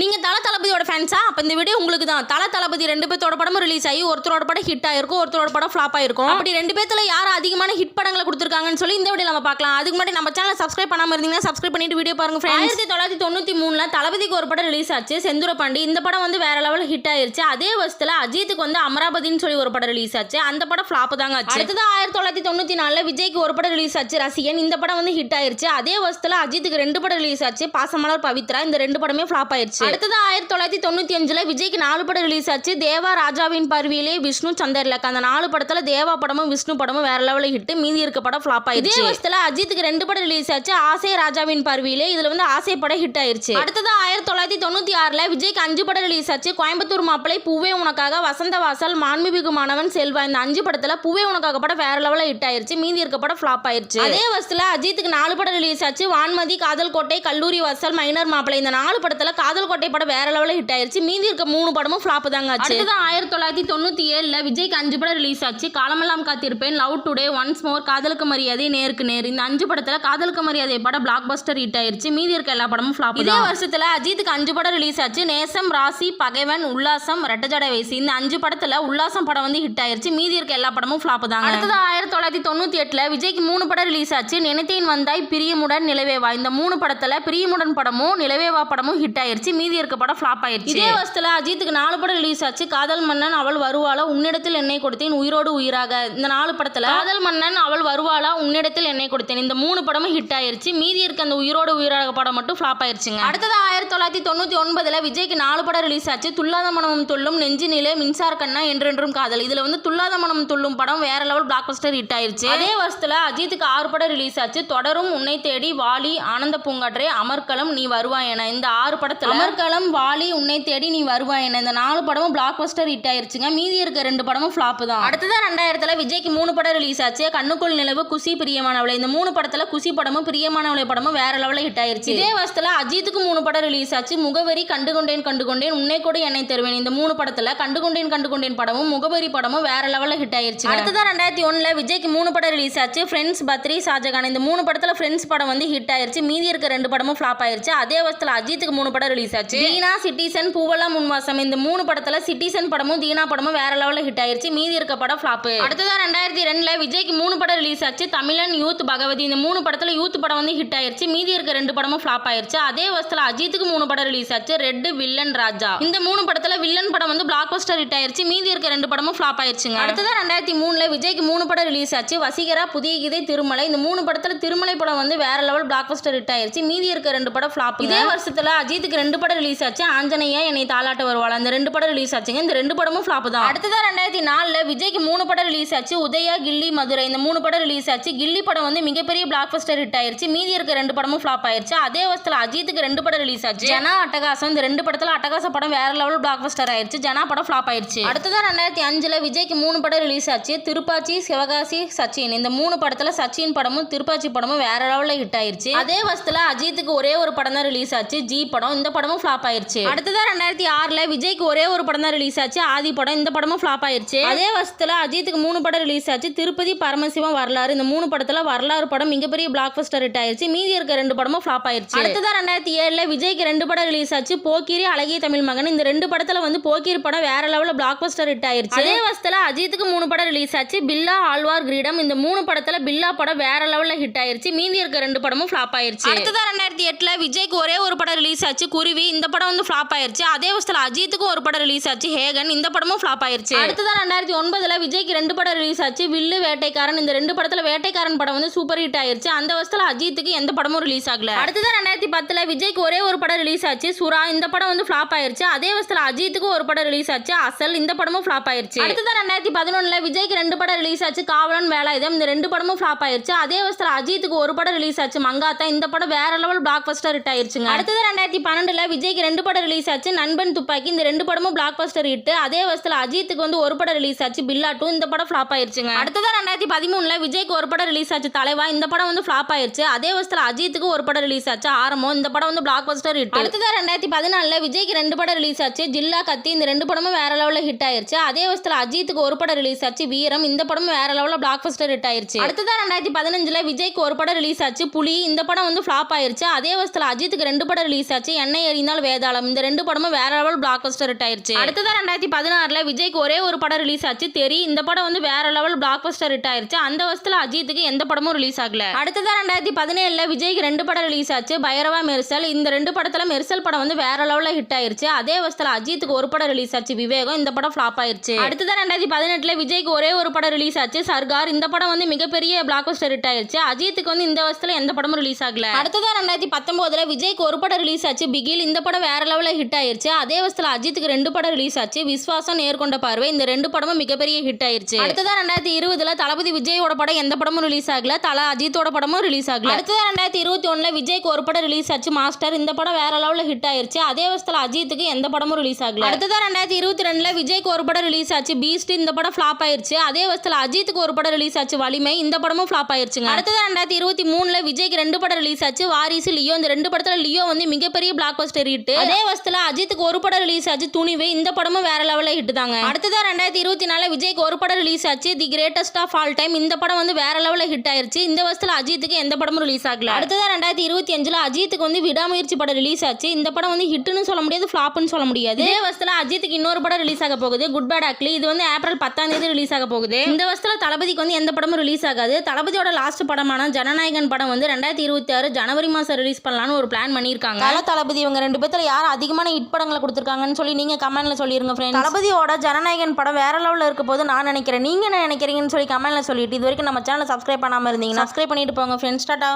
நீங்கள் தல தளபதியோட ஃபேன்ஸா அப்போ இந்த வீடியோ உங்களுக்கு தான். தல தளபதி ரெண்டு பேர்த்தோட படமும் ரிலீஸ் ஆகி ஒருத்தரோட படம் ஹிட் ஆயிருக்கும் ஒருத்தரோட படம் ஃப்ளாப் ஆயிருக்கும். அப்படி ரெண்டு பேர்த்துல யார் அதிகமான ஹிட் படங்களை கொடுத்துருக்காங்கன்னு சொல்லி இந்த வீடியோ நம்ம பார்க்கலாம். அதுக்கு முன்னாடி நம்ம சேனல் சப்ஸ்கிரைப் பண்ணாமல் இருந்தீங்கன்னா சப்ஸ்கிரைப் பண்ணிட்டு வீடியோ பாருங்க ஆயிரத்தி தொள்ளாயிரத்தி தொண்ணூற்றி மூணில் தளபதிக்கு ஒரு படம் ரிலீஸ் ஆச்சு செந்துர பாண்டி இந்த படம் வந்து வேற லெவல் ஹிட் ஆயிருச்சு. அதே வருஷத்தில் அஜித்துக்கு வந்து அமராபதின்னு சொல்லி ஒரு படம் ரிலீஸ் ஆச்சு. அந்த படம் ஃப்ளாப் தாங்க ஆச்சு. அடுத்தது ஆயிரத்தி தொள்ளாயிரத்தி தொண்ணூற்றி நாலில் விஜய்க்கு ஒரு படம் ரிலீஸ் ஆச்சு ரசிகன். இந்த படம் வந்து ஹிட் ஆயிருச்சு. அதே வருஷத்தில் அஜித்துக்கு ரெண்டு படம் ரிலீஸ் ஆச்சு. பாசமலர் பவித்ரா. இந்த ரெண்டு படமே ஃப்ளாப் ஆயிருச்சு. அடுத்தது ஆயிரத்தி தொள்ளாயிரத்தி தொண்ணூத்தி அஞ்சுல விஜய்க்கு நாலு படம் ரிலீஸ் ஆச்சு. தேவா ராஜாவின் பருவியிலே விஷ்ணு சந்தர்லக் அந்த நாலு படத்துல தேவா படமும் விஷ்ணு படமும் வேற லெவலில் ஹிட் மீதி இருக்க படம் ஃபிளாப் ஆயிருச்சு இதே வருஷத்துல அஜித்துக்கு ரெண்டு படம் ரிலீஸ் ஆச்சு. ஆசை ராஜாவின் பருவியிலே இதுல வந்து ஆசை படம் ஹிட் ஆயிருச்சு. அடுத்தது ஆயிரத்தி தொள்ளாயிரத்தி தொண்ணூத்தி ஆறுல விஜய்க்கு அஞ்சு படம் ரிலீஸ் ஆச்சு. கோயம்புத்தூர் மாப்பிளை பூவே உனக்காக வசந்த வாசல் மாண்புமிகு மாணவன் செல்வா. இந்த அஞ்சு படத்துல பூவே உனக்காக படம் வேற லெவலில் ஹிட் ஆயிருச்சு. மீதி இருக்க படம் ஃபிளாப் ஆயிருச்சு. அதே வருஷத்துல அஜித்துக்கு நாலு படம் ரிலீஸ் ஆச்சு. வான்மதி காதல் கோட்டை கல்லூரி வாசல் மைனர் மாப்பிளை. இந்த நாலு படத்துல காதல் கோட்டை படம் வேற லெவலில் ஹிட் ஆயிருச்சு. மீதி இருக்க மூணு படமும் ஃபிளாப் தாங்க ஆச்சு. அடுத்தது ஆயிரத்தி தொள்ளாயிரத்தி தொண்ணூத்தி ஏழுல விஜய்க்கு அஞ்சு படம் ரிலீஸ் ஆச்சு. காலமெல்லாம் காத்திருப்பேன். லவ் டுடே ஒன்ஸ் மோர் காதலுக்கு மரியாதை நேருக்கு நேர். இந்த அஞ்சு படத்துல காதலுக்கு மரியாதை படம் பிளாக் பஸ்டர் ஹிட் ஆயிருச்சு. மீதி இருக்க எல்லா படமும் ஃபிளாப் இதே வருஷத்துல அஜித்துக்கு அஞ்சு படம் ரிலீஸ் ஆச்சு. நேசம் ராசி பகைவன் உல்லாசம் ரெட்டஜடை வயசு இந்த அஞ்சு படத்துல உல்லாசம் படம் வந்து ஹிட் ஆயிருச்சு. மீதி இருக்க எல்லா படமும் ஃபிளாப் தாங்க. அடுத்தது ஆயிரத்தி தொள்ளாயிரத்தி தொண்ணூத்தி எட்டுல விஜய்க்கு மூணு படம் ரிலீஸ் ஆச்சு. நினைத்தேன் வந்தாய் பிரியமுடன் நிலவேவா. இந்த மூணு படத்துல பிரியமுடன் படமும் நிலவேவா படமும் ஹிட் ஆயிருச்சு. மீதி இருக்க படம் ஃபிளாப் ஆயிருச்சு. இதே வருஷத்துல அஜித்துக்கு நாலு படம் ரிலீஸ் ஆச்சு. காதல் மன்னன் அவள் வருவாளா? உன்னிடத்தில் என்னை கொடுத்தேன். உயிரோடு உயிராக. இந்த நாலு படத்துல காதல் மன்னன் அவள் வருவாளா? உன்னிடத்தில் என்னை கொடுத்தேன். இந்த மூணு படமும் ஹிட் ஆயிருச்சு. மீதி இருக்க அந்த உயிரோடு உயிராக படம் மட்டும் ஃபிளாப் ஆயிருச்சுங்க. அடுத்தது ஆயிரத்தி தொள்ளாயிரத்தி தொண்ணூத்தி ஒன்பதுல விஜய்க்கு நாலு படம் ரிலீஸ் ஆச்சு. துல்லாத மனமும் துள்ளும் நெஞ்சு நிலை மின்சார கண்ணா என்றென்றும் காதல். இதுல வந்து துல்லாத மனம் துள்ளும் படம் வேற லெவல் பிளாக் பஸ்டர் ஹிட் ஆயிருச்சு. அதே வருஷத்துல அஜித்துக்கு ஆறு படம் ரிலீஸ் ஆச்சு. தொடரும் உன்னை தேடி வாலி ஆனந்த பூங்காற்றே அமர்க்களம் நீ வருவாய் என இந்த ஆறு படத்துல அமர்க்களம் வாலி உன்னை தேடி நீ வருவாய் என இந்த நாலு படமும் பிளாக் பஸ்டர் ஹிட் ஆயிருச்சுங்க. மீதி இருக்க ரெண்டு படமும் ஃபிளாப் தான். அடுத்ததான் ரெண்டாயிரத்துல விஜய்க்கு மூணு படம் ரிலீஸ் ஆச்சு. கண்ணுக்குள் நிலவு குசி பிரியமானவளை. இந்த மூணு படத்துல குசி படமும் பிரியமானவளை படமும் வேற லெவலில் ஹிட் ஆயிருச்சு. இதே வருஷத்துல அஜித்துக்கு மூணு படம் ரிலீஸ் ஆச்சு. முகவரி கண்டுகொண்டேன் கண்டுகொண்டேன் உன்னை கூட என்னை தருவேன் இந்த மூணு படத்துல கண்டுகொண்டேன் கண்டுகொண்டேன் படமும் முகவரி படமும் வேற லெவலில் ஹிட் ஆயிருச்சு அடுத்ததான் ரெண்டாயிரத்தி ஒண்ணுல விஜய்க்கு மூணு படம் ரிலீஸ் ஆச்சு. ஃப்ரெண்ட்ஸ் பத்ரி ஷாஜகான். இந்த மூணு படத்துல ஃப்ரெண்ட்ஸ் படம் வந்து ஹிட் ஆயிருச்சு. மீதி இருக்க ரெண்டு படமும் ஃபிளாப் ஆயிருச்சு. அதே வருஷத்துல அஜித்துக்கு மூணு படம் ரிலீஸ் ஆச்சு தீனா சிட்டிசன் பூவெல்லாம் முன்வாசம். இந்த மூணு படத்துல சிட்டிசன் படமும் தீனா படமும் வேற லெவலில் ஹிட் ஆயிருச்சு. மீதி இருக்க படம் ஃபிளாப் அடுத்ததான் ரெண்டாயிரத்தி ரெண்டுல விஜய்க்கு மூணு படம் ரிலீஸ் ஆச்சு. தமிழன் யூத் பகவதி. இந்த மூணு படத்துல யூத் படம் வந்து ஹிட் ஆயிருச்சு. மீதி இருக்க ரெண்டு படமும் ஃபிளாப் ஆயிருச்சு. அதே வருஷத்துல அஜித்துக்கு மூணு படம் ரிலீஸ் ஆச்சு. ரெட் வில்லன் ராஜா இந்த மூணு படத்துல வில்லன் படம் வந்து பிளாக் பஸ்டர் ஹிட் ஆயிருச்சு. மீதி இருக்க ரெண்டு படமும் ஃபிளாப் ஆயிருச்சுங்க. அடுத்ததான் ரெண்டாயிரத்தி மூணுல விஜய்க்கு மூணு படம் ரிலீஸ் ஆச்சு. வசீகரா புதிய கீதை திருமலை. இந்த மூணு படத்துல திருமலை படம் வந்து வேற லெவல் பிளாக் பஸ்டர் ஹிட் ஆயிருச்சு. மீதி இருக்க ரெண்டு படம் ஃபிளாப் இதே வருஷத்துல அஜித்துக்கு ரெண்டு படம் ரிலீஸ் ஆச்சு. ஆஞ்சநேயா என்னை தாலாட்ட வருவாள்? அந்த ரெண்டு படம் ரிலீஸ் ஆச்சுங்க. இந்த ரெண்டு படமும் ஃபிளாப் தான். அடுத்ததான் ரெண்டாயிரத்தி நாலுல விஜய்க்கு மூணு படம் ரிலீஸ் ஆச்சு. உதயா கில்லி மதுரை. இந்த மூணு படம் ரிலீஸ் ஆச்சு. கில்லி படம் வந்து மிகப்பெரிய பிளாக் பஸ்டர் ஹிட் ஆயிருச்சு. மீதி இருக்க ரெண்டு படமும் ஃபிளாப் ஆயிருச்சு. அதே வருஷத்துல அஜித்துக்கு ரெண்டு படம் ரிலீஸ் ஆச்சு. ஜனா அட்டகாசம். இந்த ரெண்டு படத்துல அட்டகாச படம் வேற லெவல் பிளாக் பஸ்டர் ஆயிருச்சு. ஜனா படம் ஃபிளாப் ஆயிருச்சு. அடுத்ததான் ரெண்டாயிரத்தி அஞ்சுல விஜய்க்கு மூணு படம் ரிலீஸ் ஆச்சு. திருப்பாச்சி சிவகாசி சச்சின். இந்த மூணு படத்துல சச்சின் படமும் திருப்பாச்சி படமும் வேற லெவல்ல ஹிட் ஆயிருச்சு. அதே வருஷத்துல அஜித்துக்கு ஒரே ஒரு படம் தான் ரிலீஸ் ஆச்சு. ஜி படம். இந்த படமும் ஃபிளாப் ஆயிருச்சு. அடுத்ததான் ரெண்டாயிரத்தி ஆறுல விஜய்க்கு ஒரே ஒரு படம் தான் ரிலீஸ் ஆச்சு. ஆதி படம் இந்த படமும் ஃபிளாப் ஆயிருச்சு. அதே வருஷத்துல அஜித்துக்கு மூணு படம் ரிலீஸ் ஆச்சு. திருப்பதி பரமசிவம் வரலாறு. இந்த மூணு படத்துல வரலாறு படம் மிகப்பெரிய பிளாக் பஸ்டர் ஹிட் ஆயிருச்சு. மீதி இருக்க ரெண்டு படமும் ஃபிளாப் ஆயிருச்சு. அடுத்ததான் ரெண்டாயிரத்தி ஏழுல விஜய்க்கு ரெண்டு படம் ரிலீஸ் ஆச்சு. போக்கிரி அழகிய தமிழ் மகன். இந்த ரெண்டு படத்துல வந்து போக்கிரி படம் வேற லெவல்ல பிளாக் பஸ்டர் ஹிட் ஆயிருச்சு. அதே வருஷத்துல அஜித்துக்கு மூணு படம் ரிலீஸ் ஆச்சு. பில்லா ஆழ்வார் கிரீடம். இந்த மூணு படத்துல பில்லா படம் வேற லெவல்ல ஹிட் ஆயிருச்சு. மீதி இருக்க ரெண்டு படமும் ஃபிளாப் ஆயிருச்சு. அடுத்ததான் ரெண்டாயிரத்தி எட்டுல விஜய்க்கு ஒரே ஒரு படம் ரிலீஸ் ஆச்சு. குருவி இந்த படம் வந்து ஃப்ளாப் ஆயிருச்சு. அதே வருஷத்துல அஜித்துக்கும் ஒரு படம் ரிலீஸ் ஆச்சு. ஹேகன் இந்த படமும் ஃப்ளாப் ஆயிருச்சு. அடுத்ததான் ரெண்டாயிரத்தி ஒன்பதுல விஜய்க்கு ரெண்டு படம் ரிலீஸ் ஆச்சு. வில்லு வேட்டைக்காரன் இந்த ரெண்டு படத்துல வேட்டைக்காரன் படம் வந்து சூப்பர் ஹிட் ஆயிருச்சு. அந்த வருஷத்துல அஜித்துக்கு எந்த படமும் ரிலீஸ் ஆகல. அடுத்ததான் ரெண்டாயிரத்தி பத்துல விஜய்க்கு ஒரே ஒரு படம் ரிலீஸ் ஆச்சு. சுறா இந்த படம் வந்து ஃப்ளாப் ஆயிருச்சு. அதே வருஷத்துல அஜித்துக்கு ஒரு படம் ரிலீஸ் ஆச்சு. அசல் இந்த படமும் ஃப்ளாப் ஆயிருச்சு. அடுத்ததான் ரெண்டாயிரத்தி பதினொன்னுல விஜய்க்கு ரெண்டு படம் ரிலீஸ் ஆச்சு. காவலன் வேலாயுதம் இந்த ரெண்டு படமும் ஃப்ளாப் ஆயிருச்சு. அதே வருஷத்துல அஜித்துக்கு ஒரு படம் ரிலீஸ் ஆச்சு. மங்காத்தா இந்த படம் வேற லெவல் பிளாக் பஸ்டர் ஹிட் ஆயிருச்சுங்க. அடுத்தது ரெண்டாயிரத்தி பன்னெண்டுல விஜய்க்கு ரெண்டு படம் ரிலீஸ் ஆச்சு. நண்பன் துப்பாக்கி இந்த ரெண்டு படமும் பிளாக் பஸ்டர் ஹிட் அதே வருஷத்துல அஜித்துக்கு வந்து ஒரு படம் ரிலீஸ் ஆச்சு. பில்லா டூ இந்த படம் ஃபிளாப் ஆயிருச்சுங்க. அடுத்ததான் ரெண்டாயிரத்தி பதிமூணுல விஜய்க்கு ஒரு படம் ரிலீஸ் ஆச்சு. தலைவா இந்த படம் வந்து ஃபிளாப் ஆயிருச்சு. அதே வருஷத்துல அஜித்துக்கு ஒரு படம் ரிலீஸ் ஆச்சு. ஆரம்பம் இந்த படம் வந்து பிளாக் பஸ்டர் ஹிட் அடுத்ததான் ரெண்டாயிரத்தி பதினாலுல விஜய்க்கு ரெண்டு படம் ரிலீஸ் ஆச்சு. ஜில்லா கத்தி இந்த ரெண்டு படமும் வேற லெவலில் ஹிட் ஆயிருச்சு. அதே வருஷத்துல அஜித்துக்கு ஒரு படம் ரிலீஸ் ஆச்சு. வீரம் இந்த படமும் வேற லெவலில் பிளாக் பஸ்டர் ஹிட் ஆயிருச்சு. அடுத்ததான் ரெண்டாயிரத்தி பதினஞ்சுல விஜய்க்கு ஒரு படம் ரிலீஸ் ஆச்சு. புலி இந்த படம் வந்து ஃபிளாப் ஆயிருச்சு. அதே வருஷத்துல அஜித்துக்கு ரெண்டு படம் ரிலீஸ் ஆச்சு. எண்ணெய் எறி முடிந்தால் வேதாளம். இந்த ரெண்டு படமும் வேற லெவல் பிளாக் பஸ்டர் ஹிட் ஆயிருச்சு. அடுத்ததான் ரெண்டாயிரத்தி பதினாறுல விஜய்க்கு ஒரே ஒரு படம் ரிலீஸ் ஆச்சு. தெரி இந்த படம் வந்து வேற லெவல் பிளாக் பஸ்டர் ஹிட் ஆயிருச்சு. அந்த வருஷத்துல அஜித்துக்கு எந்த படமும் ரிலீஸ் ஆகல. அடுத்ததான் ரெண்டாயிரத்தி பதினேழுல விஜய்க்கு ரெண்டு படம் ரிலீஸ் ஆச்சு. பைரவா மெர்சல். இந்த ரெண்டு படத்துல மெர்சல் படம் வந்து வேற லெவல்ல ஹிட் ஆயிருச்சு. அதே வருஷத்துல அஜித்துக்கு ஒரு படம் ரிலீஸ் ஆச்சு. விவேகம் இந்த படம் ஃபிளாப் ஆயிருச்சு. அடுத்ததான் ரெண்டாயிரத்தி பதினெட்டுல விஜய்க்கு ஒரே ஒரு படம் ரிலீஸ் ஆச்சு. சர்கார். இந்த படம் வந்து மிகப்பெரிய பிளாக் பஸ்டர் ஹிட் ஆயிருச்சு. அஜித்துக்கு வந்து இந்த வருஷத்துல எந்த படமும் ரிலீஸ் ஆகல. அடுத்ததான் ரெண்டாயிரத்தி பத்தொன்பதுல விஜய்க்கு ஒரு படம் ரிலீஸ் ஆச்சு. பிகில். இந்த படம் வேற லெவலில் ஹிட் ஆயிருச்சு. அதே வருஷத்தில் அஜித்துக்கு ரெண்டு படம் ரிலீஸ் ஆச்சு. விஸ்வாசம் நேர்கொண்ட பார்வை இந்த ரெண்டு படமும் மிகப்பெரிய ஹிட் ஆயிருச்சு. அடுத்ததான் ரெண்டாயிரத்தி இருபதுல தளபதி விஜயோட படம் எந்த படமும் ரிலீஸ் ஆகல. தல அஜித்தோட படமும் ரிலீஸ் ஆகல. அடுத்ததான் ரெண்டாயிரத்தி இருபத்தி ஒன்றில் விஜய்க்கு ஒரு படம் ரிலீஸ் ஆச்சு. மாஸ்டர் இந்த படம் வேற லெவலில் ஹிட் ஆயிருச்சு. அதே வருஷத்தில் அஜித்துக்கு எந்த படமும் ரிலீஸ் ஆகல. அடுத்ததான் ரெண்டாயிரத்தி இருபத்தி ரெண்டுல விஜய்க்கு ஒரு படம் ரிலீஸ் ஆச்சு. பீஸ்ட் இந்த படம் ஃபிளாப் ஆயிருச்சு. அதே வருஷத்தில் அஜித்துக்கு ஒரு படம் ரிலீஸ் ஆச்சு. வலிமை இந்த படமும் ஃபிளாப் ஆயிருச்சுங்க. அடுத்தது ரெண்டாயிரத்தி இருபத்தி மூணுல விஜய்க்கு ரெண்டு படம் ரிலீஸ் ஆச்சு. வாரிசு லியோ இந்த ரெண்டு படத்தில் லியோ வந்து மிகப்பெரிய பிளாக் பஸ்டர் ஹிட் அதே வருஷத்துல அஜித்துக்கு ஒரு படம் ரிலீஸ் ஆச்சு துணிவு. இந்த படமும் வேற லெவலில் ஹிட் தாங்க. அடுத்ததா ரெண்டாயிரத்தி இருபத்தி நாலுல விஜய்க்கு ஒரு படம் ரிலீஸ் ஆச்சு the greatest of all time இந்த படம் வந்து வேற லெவலில் ஹிட் ஆயிருச்சு. இந்த வருஷத்துல அஜித்துக்கு எந்த படமும் ரிலீஸ் ஆகல. அடுத்ததா ரெண்டாயிரத்தி இருபத்தி அஞ்சுல அஜித்துக்கு வந்து விடாமுயற்சி படம் ரிலீஸ் ஆச்சு. இந்த படம் வந்து ஹிட்னு சொல்ல முடியாது ஃபிளாப்னு சொல்ல முடியாது. இதே வருஷத்துல அஜித்துக்கு இன்னொரு படம் ரிலீஸ் ஆக போகுது குட் பேட் அக்லி இது வந்து ஏப்ரல் பத்தாம் தேதி ரிலீஸ் ஆக போகுது. இந்த வருஷத்துல தளபதிக்கு வந்து எந்த படமும் ரிலீஸ் ஆகாது. தளபதியோட லாஸ்ட் படமான ஜனநாயகன் படம் வந்து ரெண்டாயிரத்தி இருபத்தி ஆறு ஜனவரி மாசம் ரிலீஸ் பண்ணலாம்னு ஒரு பிளான் பண்ணியிருக்காங்க. தளபதி இவங்க ரெண்டு பேத்துல யார் அதிகமான ஹிட் படங்களை கொடுத்துருக்காங்கன்னு சொல்லி நீங்க கமெண்ட்ல சொல்லிருங்க ஃப்ரெண்ட்ஸ் தளபதியோட ஜனநாயகன் படம் வேற லெவலில் இருக்க போது நான் நினைக்கிறேன். நீங்க என்ன நினைக்கிறீங்கன்னு சொல்லி கமெண்ட்ல சொல்லிட்டு இது வரைக்கும் நம்ம சேனலை சப்ஸ்கிரைப் பண்ணாம இருந்தீங்கன்னா சப்ஸ்கிரைப் பண்ணிட்டு போங்க ஃப்ரெண்ட்ஸ் டாட்டா